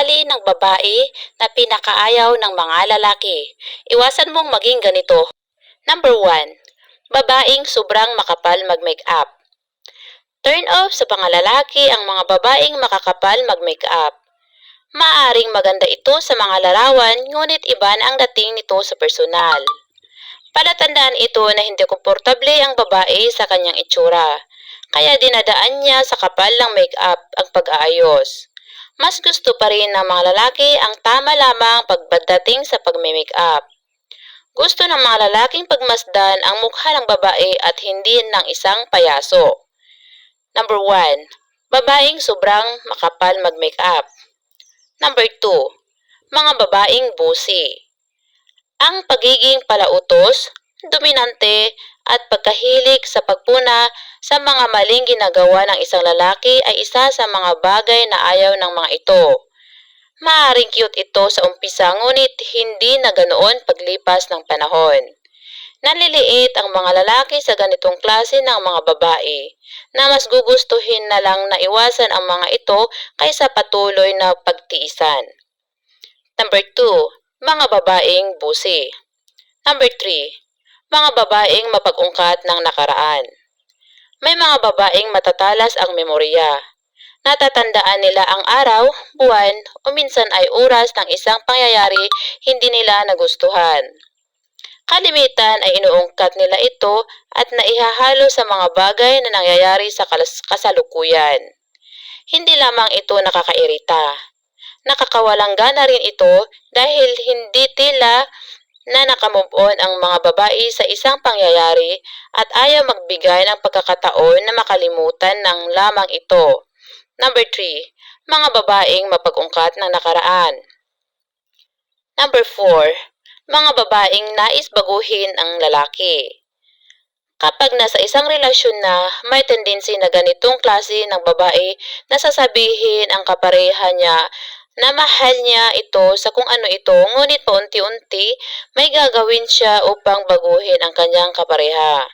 ugali ng babae na pinakaayaw ng mga lalaki. Iwasan mong maging ganito. Number 1. Babaeng sobrang makapal mag-makeup. Turn off sa pangalalaki ang mga babaeng makakapal mag-makeup. Maaring maganda ito sa mga larawan, ngunit iba na ang dating nito sa personal. Palatandaan ito na hindi komportable ang babae sa kanyang itsura, kaya dinadaan niya sa kapal ng make-up ang pag-aayos. Mas gusto pa rin ng mga lalaki ang tama lamang pagdating sa pag-make-up. Gusto ng mga lalaking pagmasdan ang mukha ng babae at hindi ng isang payaso. Number 1. Babaeng sobrang makapal mag-makeup. Number 2. Mga babaeng busi. Ang pagiging palautos, dominante, at pagkahilig sa pagpuna sa mga maling ginagawa ng isang lalaki ay isa sa mga bagay na ayaw ng mga ito. Maaring cute ito sa umpisa ngunit hindi na ganoon paglipas ng panahon. Naliliit ang mga lalaki sa ganitong klase ng mga babae na mas gugustuhin na lang na iwasan ang mga ito kaysa patuloy na pagtiisan. Number 2. Mga babaeng busi. Number 3. Mga babaeng mapag-ungkat ng nakaraan. May mga babaeng matatalas ang memorya. Natatandaan nila ang araw, buwan, o minsan ay oras ng isang pangyayari hindi nila nagustuhan. Kalimitan ay inuungkat nila ito at naihahalo sa mga bagay na nangyayari sa kasalukuyan. Hindi lamang ito nakakairita. Nakakawalang gana rin ito dahil hindi tila na nakamove on ang mga babae sa isang pangyayari at ayaw magbigay ng pagkakataon na makalimutan ng lamang ito. Number 3. Mga babaeng mapag-ungkat ng nakaraan. Number 4 mga babaeng nais baguhin ang lalaki. Kapag nasa isang relasyon na, may tendency na ganitong klase ng babae na sasabihin ang kapareha niya na mahal niya ito sa kung ano ito, ngunit paunti-unti may gagawin siya upang baguhin ang kanyang kapareha.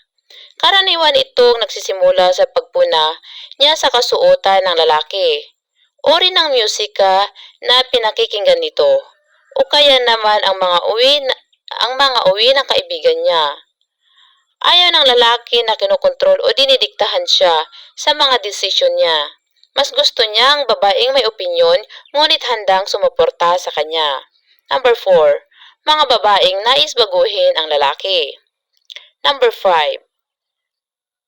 Karaniwan itong nagsisimula sa pagpuna niya sa kasuotan ng lalaki. Uri ng musika na pinakikinggan nito o kaya naman ang mga uwi na, ang mga uwi ng kaibigan niya. Ayaw ng lalaki na kinokontrol o dinidiktahan siya sa mga desisyon niya. Mas gusto niya ang babaeng may opinyon ngunit handang sumuporta sa kanya. Number 4. Mga babaeng nais baguhin ang lalaki. Number 5.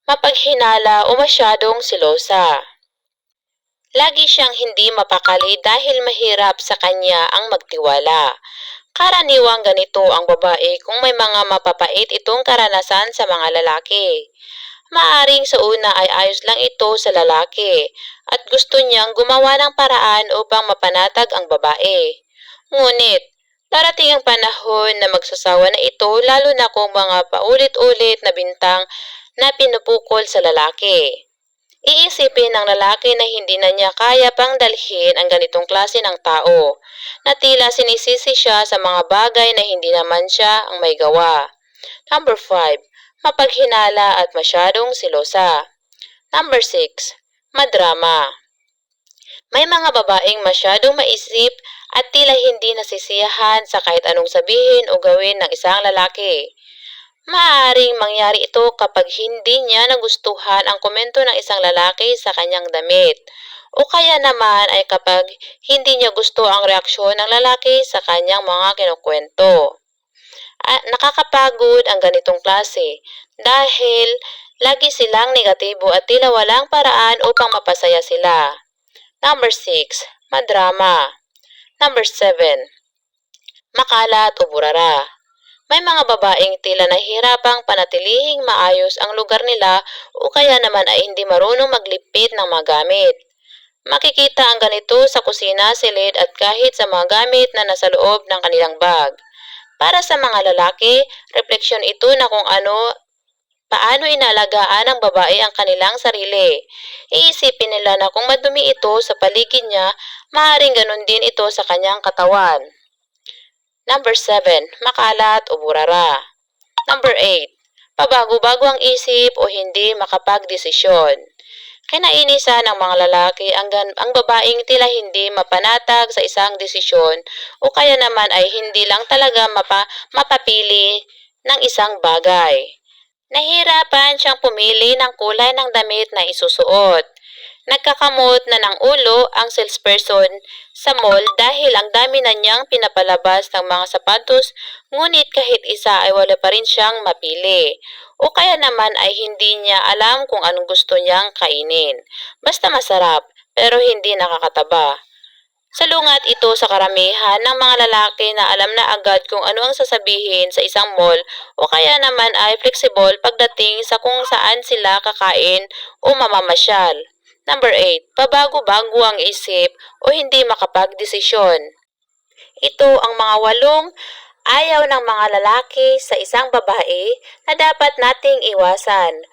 Mapaghinala o masyadong silosa. Lagi siyang hindi mapakali dahil mahirap sa kanya ang magtiwala. Karaniwang ganito ang babae kung may mga mapapait itong karanasan sa mga lalaki. Maaring sa una ay ayos lang ito sa lalaki at gusto niyang gumawa ng paraan upang mapanatag ang babae. Ngunit, darating ang panahon na magsasawa na ito lalo na kung mga paulit-ulit na bintang na pinupukol sa lalaki. Iisipin ng lalaki na hindi na niya kaya pang dalhin ang ganitong klase ng tao, na tila sinisisi siya sa mga bagay na hindi naman siya ang may gawa. Number 5. Mapaghinala at masyadong silosa. Number 6. Madrama. May mga babaeng masyadong maisip at tila hindi nasisiyahan sa kahit anong sabihin o gawin ng isang lalaki. Maaaring mangyari ito kapag hindi niya nagustuhan ang komento ng isang lalaki sa kanyang damit. O kaya naman ay kapag hindi niya gusto ang reaksyon ng lalaki sa kanyang mga kinukwento. Nakakapagod ang ganitong klase dahil lagi silang negatibo at tila walang paraan upang mapasaya sila. Number 6. Madrama. Number 7. Makalat o burara. May mga babaeng tila nahihirapang panatilihing maayos ang lugar nila o kaya naman ay hindi marunong maglipit ng mga gamit. Makikita ang ganito sa kusina, silid at kahit sa mga gamit na nasa loob ng kanilang bag. Para sa mga lalaki, refleksyon ito na kung ano paano inalagaan ng babae ang kanilang sarili. Iisipin nila na kung madumi ito sa paligid niya, maaaring ganun din ito sa kanyang katawan. Number 7. Makalat o burara. Number 8. Pabago-bago ang isip o hindi makapagdesisyon. Kinainisa ng mga lalaki ang, ang babaeng tila hindi mapanatag sa isang desisyon o kaya naman ay hindi lang talaga mapa, mapapili ng isang bagay. Nahirapan siyang pumili ng kulay ng damit na isusuot. Nagkakamot na ng ulo ang salesperson sa mall dahil ang dami na niyang pinapalabas ng mga sapatos ngunit kahit isa ay wala pa rin siyang mapili. O kaya naman ay hindi niya alam kung anong gusto niyang kainin. Basta masarap pero hindi nakakataba. Salungat ito sa karamihan ng mga lalaki na alam na agad kung ano ang sasabihin sa isang mall o kaya naman ay flexible pagdating sa kung saan sila kakain o mamamasyal. Number 8. Pabago-bago ang isip o hindi makapagdesisyon. Ito ang mga walong ayaw ng mga lalaki sa isang babae na dapat nating iwasan.